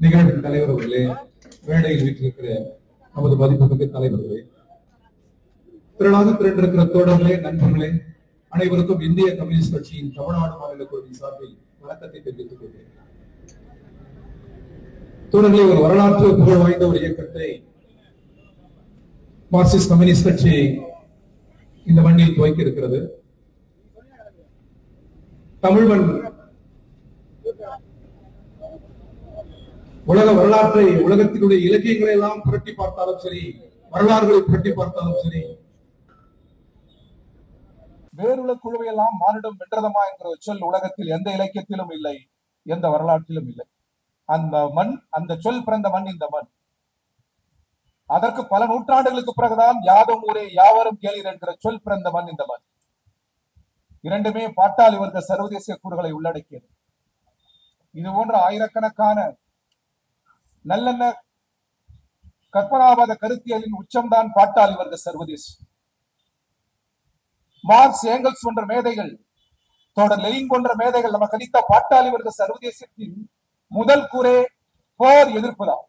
நிகழ்வின் தலைவர் அவர்களே மேடையில் வீட்டிருக்கிற நமது மதிப்புமிக்க தலைவர்களே. திரளாக திரண்டிருக்கிற தோழர்களே நண்பர்களே அனைவருக்கும் இந்திய கம்யூனிஸ்ட் கட்சியின் தமிழ்நாடு மாநில குழுவின் சார்பில் வணக்கத்தை தெரிவித்துக் கொள்கிறேன். தோழர்களே ஒரு வரலாற்று புகழ் வாய்ந்த ஒரு இயக்கத்தை மார்க்சிஸ்ட் கம்யூனிஸ்ட் கட்சி இந்த மண்ணில் துவக்கி இருக்கிறது தமிழ் மண் உலக வரலாற்றை உலகத்தினுடைய இலக்கியங்களை எல்லாம் புரட்டி பார்த்தாலும் சரி வரலாறுகளை புரட்டி பார்த்தாலும் சரி வேறுள்ள குழுவையெல்லாம் மானிடம் வென்றதமா என்கிற சொல் உலகத்தில் எந்த இலக்கியத்திலும் இல்லை எந்த வரலாற்றிலும் இல்லை. அந்த மண் அந்த சொல் பிறந்த மண் இந்த மண். அதற்கு பல நூற்றாண்டுகளுக்கு பிறகுதான் யாதும் ஊரே யாவரும் கேளீர் என்கிற சொல் பிறந்த மண் இந்த மண். இரண்டுமே பாட்டாளி வர்க்க சர்வதேச கூறுகளை உள்ளடக்கியது. இது போன்ற ஆயிரக்கணக்கான நல்லெண்ண கற்பனாவாத கருத்தியலின் உச்சம்தான் பாட்டாளி வர்க்க சர்வதேசம் மார்க்ஸ் ஏங்கல்ஸ் போன்ற மேதைகள் தொடர் லெனின் போன்ற மேதைகள் நமக்கு அளித்த பாட்டாளி வர்க்க சர்வதேசத்தின் முதல் கூரே போர் எதிர்ப்புதான்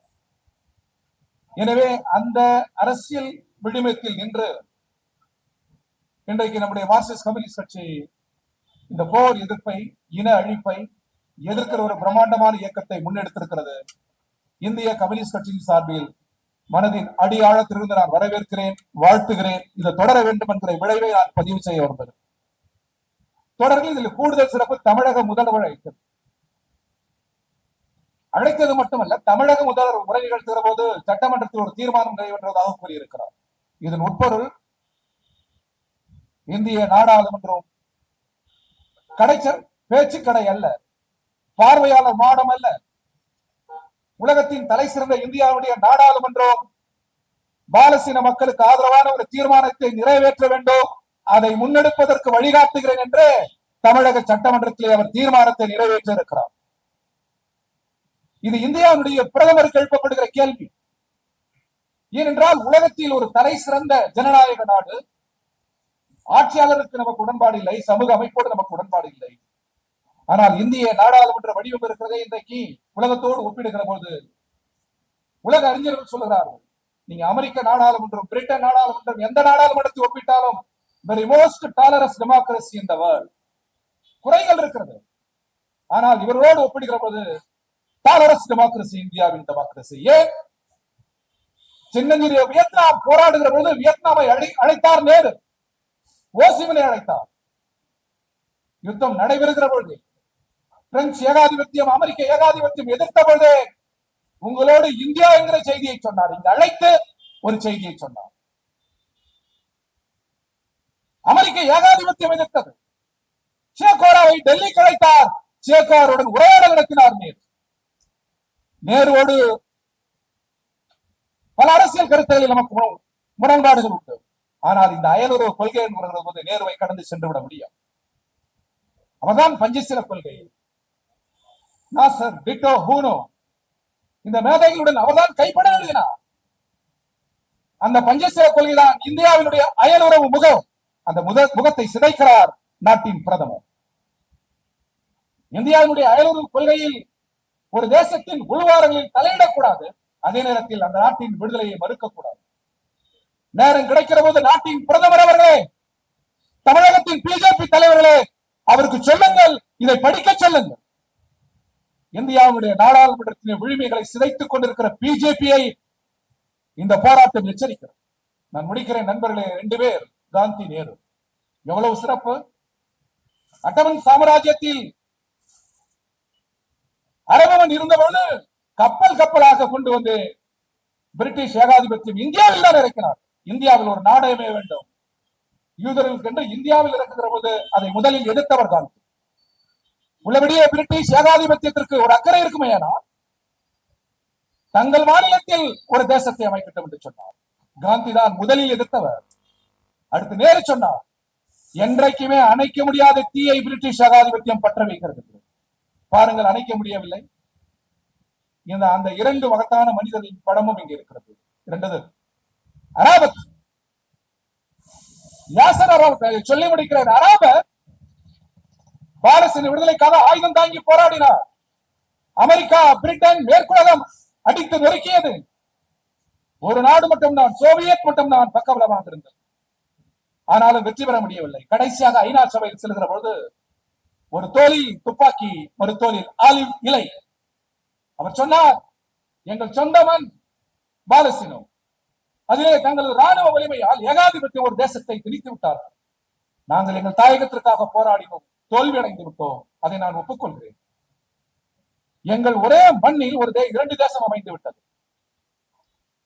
எனவே அந்த அரசியல் விடுமத்தில் நின்று இன்றைக்கு நம்முடைய மார்க்சிஸ்ட் கம்யூனிஸ்ட் கட்சி இந்த போர் எதிர்ப்பை இன அழிப்பை எதிர்க்கிற ஒரு பிரம்மாண்டமான இயக்கத்தை முன்னெடுத்திருக்கிறது. இந்திய கம்யூனிஸ்ட் கட்சியின் சார்பில் மனதின் அடியாழத்திலிருந்து நான் வரவேற்கிறேன் வாழ்த்துகிறேன். இதை தொடர வேண்டும் என்கிற விளைவை நான் பதிவு செய்ய வந்தது தொடரில் இதில் கூடுதல் சிறப்பு தமிழக முதல்வர் அழைத்தது. அழைத்தது மட்டுமல்ல தமிழக முதல்வர் உரை நிகழ்த்துகிற போது சட்டமன்றத்தில் ஒரு தீர்மானம் நிறைவேற்றதாக கூறியிருக்கிறார். இதன் உட்பொருள் இந்திய நாடாளுமன்றம் கடைச்சல் பேச்சுக்கடை அல்ல பார்வையாளர் மாடம் அல்ல உலகத்தின் தலை சிறந்த இந்தியாவுடைய நாடாளுமன்றம் பாலசீன மக்களுக்கு ஆதரவான ஒரு தீர்மானத்தை நிறைவேற்ற வேண்டும். அதை முன்னெடுப்பதற்கு வழிகாட்டுகிறேன் என்று தமிழக சட்டமன்றத்தில் அவர் தீர்மானத்தை நிறைவேற்ற இருக்கிறார் இது இந்தியாவுடைய பிரதமருக்கு எழுப்பப்படுகிற கேள்வி. ஏனென்றால் உலகத்தில் ஒரு தலை சிறந்த ஜனநாயக நாடு. ஆட்சியாளருக்கு நமக்கு உடன்பாடு இல்லை சமூக அமைப்போடு நமக்கு உடன்பாடு இல்லை. ஆனால் இந்திய நாடாளுமன்ற வடிவம் இருக்கிறதே இன்றைக்கு உலகத்தோடு ஒப்பிடுகிற போது உலக அறிஞர்கள் சொல்லுகிறார்கள். நீங்க அமெரிக்க நாடாளுமன்றம் பிரிட்டன் நாடாளுமன்றம் எந்த நாடாளுமன்றத்தை ஒப்பிட்டாலும் வெரி மோஸ்ட் டாலரஸ் டெமோக்ரஸி இந்த வேர்ல்ட் குறைகள் இருக்கிறது. ஆனால் இவரோடு ஒப்பிடுகிற போது டாலரஸ் டெமோக்ரஸி இந்தியாவின் டெமோக்ரஸி ஏன்? சின்னஞ்சிறிய வியட்நாம் போராடுகிற போது வியட்நாமை அழை- அழைத்தார் நேரு. ஓசிமனை அழைத்தார். யுத்தம் நடைபெறுகிற பொழுது பிரெஞ்சு ஏகாதிபத்தியம் அமெரிக்க ஏகாதிபத்தியம் எதிர்த்த பொழுது உங்களோடு இந்தியா என்கிற செய்தியை சொன்னார். இங்கு அழைத்து ஒரு செய்தியை சொன்னார். அமெரிக்க ஏகாதிபத்தியம் எதிர்த்தது. சேகோராவை டெல்லி கிடைத்தார் சேகோருடன் உரையாடல் நடத்தினார் நேரு. நேருவோடு பல அரசியல் கருத்துகளில் நமக்கு முரண்பாடுகள் உண்டு. ஆனால் இந்த அயலுறவு கொள்கை என்கிற போது நேருவை கடந்து சென்று விட முடியும் அவர்தான் பஞ்சசில கொள்கை நாசர் டிட்டோ ஹூனோ இந்த மேதைகளுடன் அவர்தான் கைப்பட எழுதினார் அந்த பஞ்சசில கொள்கைதான் இந்தியாவினுடைய அயலுறவு முகம். அந்த முத முகத்தை சிதைக்கிறார் நாட்டின் பிரதமர். இந்தியாவினுடைய அயலுறவு கொள்கையில் ஒரு தேசத்தின் உள்வாரங்களில் தலையிடக்கூடாது. அதே நேரத்தில் அந்த நாட்டின் விடுதலையை மறுக்கக்கூடாது. நேரம் கிடைக்கிற போது நாட்டின் பிரதமர் அவர்களே தமிழகத்தின் பிஜேபி தலைவர்களே அவருக்கு சொல்லுங்கள் இதை படிக்க சொல்லுங்கள். இந்தியாவுடைய நாடாளுமன்றத்தின் விழுமைகளை சிதைத்துக் கொண்டிருக்கிற பிஜேபியை இந்த போராட்டம் எச்சரிக்கிறது. நான் முடிக்கிறேன் நண்பர்களே ரெண்டு பேர் காந்தி நேரு. எவ்வளவு சிறப்பு? அட்டவன் சாம்ராஜ்யத்தில் அரபவன் இருந்தபொழுது கப்பல் கப்பலாக கொண்டு வந்து பிரிட்டிஷ் ஏகாதிபத்தியம் இந்தியாவில் தான் இறக்கினார். இந்தியாவில் ஒரு நாடகமே வேண்டும். யூதர்களுக்கு என்று இந்தியாவில் இறக்குகிற போது அதை முதலில் எதிர்த்தவர் காந்தி. உள்ளபடியே பிரிட்டிஷ் ஏகாதிபத்தியத்திற்கு ஒரு அக்கறை இருக்குமே தங்கள் மாநிலத்தில் ஒரு தேசத்தை அமைக்கட்டும் என்று சொன்னார். காந்தி தான் முதலில் எதிர்த்தவர். அடுத்து நேரு சொன்னார் என்றைக்குமே அணைக்க முடியாத தீயை பிரிட்டிஷ் ஏகாதிபத்தியம் பற்ற வைக்கிறது பாருங்கள் அணைக்க முடியவில்லை. இந்த அந்த இரண்டு வகத்தான மனிதர்களின் படமும் இங்கே இருக்கிறது. இரண்டது அராபத். யாசர் அராபத் சொல்லி முடிக்கிறார் அராபத் பாலஸ்தீன விடுதலைக்காக ஆயுதம் தாங்கி போராடினார். அமெரிக்கா பிரிட்டன் மேற்குலகம் அடித்து நெருக்கியது. ஒரு நாடு மட்டும் நான் சோவியத் மட்டும் நான் பக்கபலமாக இருந்தது ஆனாலும் வெற்றி பெற முடியவில்லை. கடைசியாக ஐநா சபையில் செல்கிற பொழுது ஒரு தோழி துப்பாக்கி ஒரு தோளில் ஆலிவ் இலை. அவர் சொன்னார் எங்கள் சொந்தமன் பாலஸ்தீனம் அதிலே தங்களது ராணுவ வலிமையால் ஏகாதிபத்திய ஒரு தேசத்தை திணித்து விட்டார்கள். நாங்கள் எங்கள் தாயகத்திற்காக போராடினோம். தோல்வி அடைந்து விட்டோம் அதை நான் ஒப்புக்கொள்கிறேன். எங்கள் ஒரே மண்ணில் ஒரு இரண்டு தேசம் அமைந்து விட்டது.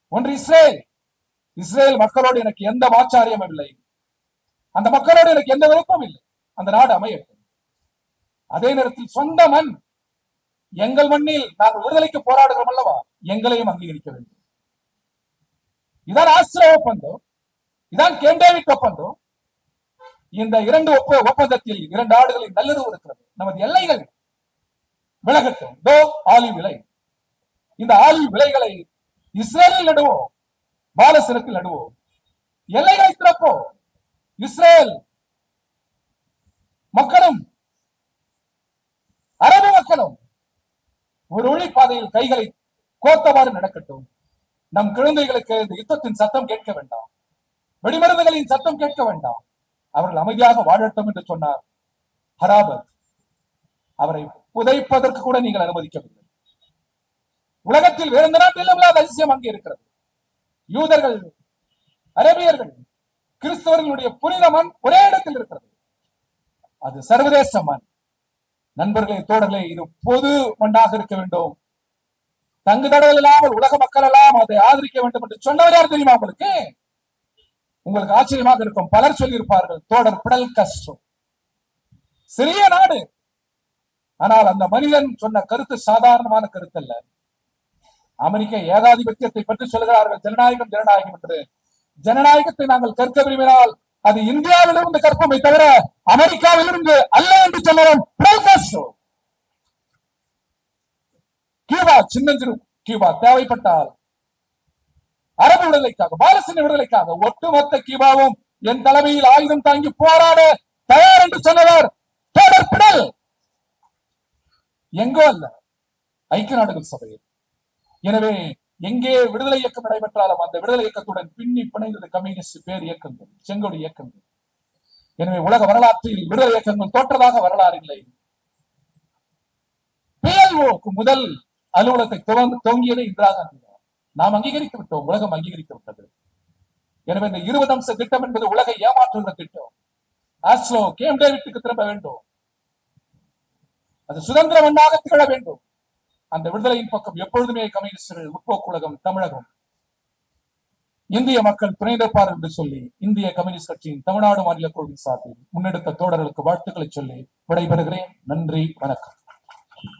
ஒன்று இஸ்ரேல். இஸ்ரேல் மக்களோடு எனக்கு எந்த மாச்சாரியமும் இல்லை. அந்த மக்களோடு எனக்கு எந்த விருப்பம் இல்லை. அந்த நாடு அமையட்டும். அதே நேரத்தில் சொந்த மண். எங்கள் மண்ணில் நாங்கள் விடுதலைக்கு போராடுகிறோம் அல்லவா? எங்களையும் அங்கீகரிக்க வேண்டும். இதான் ஆஸ்திரே ஒப்பந்தம். இதான் கேண்டேவிக் ஒப்பந்தம். இந்த இரண்டு ஒப்ப ஒப்பந்தத்தில் இரண்டு ஆடுகளின் நல்லுறவு இருக்கிறது நமது எல்லைகள் விலகட்டும். தோ ஆலிவ் விலை. இந்த ஆலிவ் விலைகளை இஸ்ரேலில் நடுவோம். பாலஸ்தீனத்தில் நடுவோம். எல்லைகளை திறப்போம். இஸ்ரேல் மக்களும் அரபு மக்களும் ஒரு ஒளி பாதையில் கைகளை கோத்தவாறு நடக்கட்டும். நம் குழந்தைகளுக்கு இந்த யுத்தத்தின் சத்தம் கேட்க வேண்டாம். வெடிமருந்துகளின் சத்தம் கேட்க வேண்டாம். அவர்கள் அமைதியாக வாழட்டும் என்று சொன்னார். ஹராபத் அவரை புதைப்பதற்கு கூட நீங்கள் அனுமதிக்கவில்லை. உலகத்தில் வேறு எந்த நாட்டிலும் இல்லாத அதிசயம் அங்கே இருக்கிறது. யூதர்கள் அரேபியர்கள் கிறிஸ்தவர்களுடைய புனித மண் ஒரே இடத்தில் இருக்கிறது. அது சர்வதேச மண். நண்பர்களே தோழர்களே இது பொது மண்ணாக இருக்க வேண்டும். தங்கு தடல் இல்லாமல் உலக மக்கள் எல்லாம் அதை ஆதரிக்க வேண்டும் என்று சொன்னவர் யார் தெரியுமா உங்களுக்கு? உங்களுக்கு ஆச்சரியமாக இருக்கும். பலர் சொல்லியிருப்பார்கள் தோடர் பிடல் கஷ்டம். சிறிய நாடு. ஆனால் அந்த மனிதன் சொன்ன கருத்து சாதாரணமான கருத்து அல்ல அமெரிக்க ஏகாதிபத்தியத்தை பற்றி சொல்கிறார்கள் ஜனநாயகம் ஜனநாயகம் என்று. ஜனநாயகத்தை நாங்கள் கற்க விரும்பினால் அது இந்தியாவிலிருந்து கற்போமே தவிர அமெரிக்காவிலிருந்து அல்ல என்று சொல்லுவோம் கஷ்டம். கியூபா சின்னஞ்சிறு கியூபா தேவைப்பட்டால் அரபு விடுதலைக்காக பாலஸ்தீன விடுதலைக்காக ஒட்டுமொத்த கிபாவும் என் தலைமையில் ஆயுதம் தாங்கி போராட தயார் என்று சொன்னவர் பிடல். எங்கோ அல்ல ஐக்கிய நாடுகள் சபையில். எனவே எங்கே விடுதலை இயக்கம் நடைபெற்றாலும் அந்த விடுதலை இயக்கத்துடன் பின்னி பிணைந்தது கம்யூனிஸ்ட் பேர் இயக்கங்கள் செங்கோடி இயக்கங்கள். எனவே உலக வரலாற்றில் விடுதலை இயக்கங்கள் தோற்றதாக வரலாறு இல்லை. பிஎல்ஓக்கு முதல் அலுவலகத்தை துவங்க துவங்கியது இந்திரா காந்தி நாம் அங்கீகரித்து விட்டோம். உலகம் அங்கீகரித்து விட்டது எனவே இந்த இருபது அம்ச திட்டம் என்பது உலகை ஏமாற்றுகிற திட்டம். ஆஸ்ட்ரோ கேம் டேவிட்டுக்கு திரும்ப வேண்டும். அது சுதந்திர மண்ணாக திகழ வேண்டும். அந்த விடுதலையின் பக்கம் எப்பொழுதுமே கம்யூனிஸ்டர்கள் முற்போக்கு உலகம் தமிழகம். இந்திய மக்கள் துணை நிற்பார் என்று சொல்லி இந்திய கம்யூனிஸ்ட் கட்சியின் தமிழ்நாடு மாநில குழுவின் சார்பில் முன்னெடுத்த தோழர்களுக்கு வாழ்த்துக்களை சொல்லி விடைபெறுகிறேன். நன்றி வணக்கம்.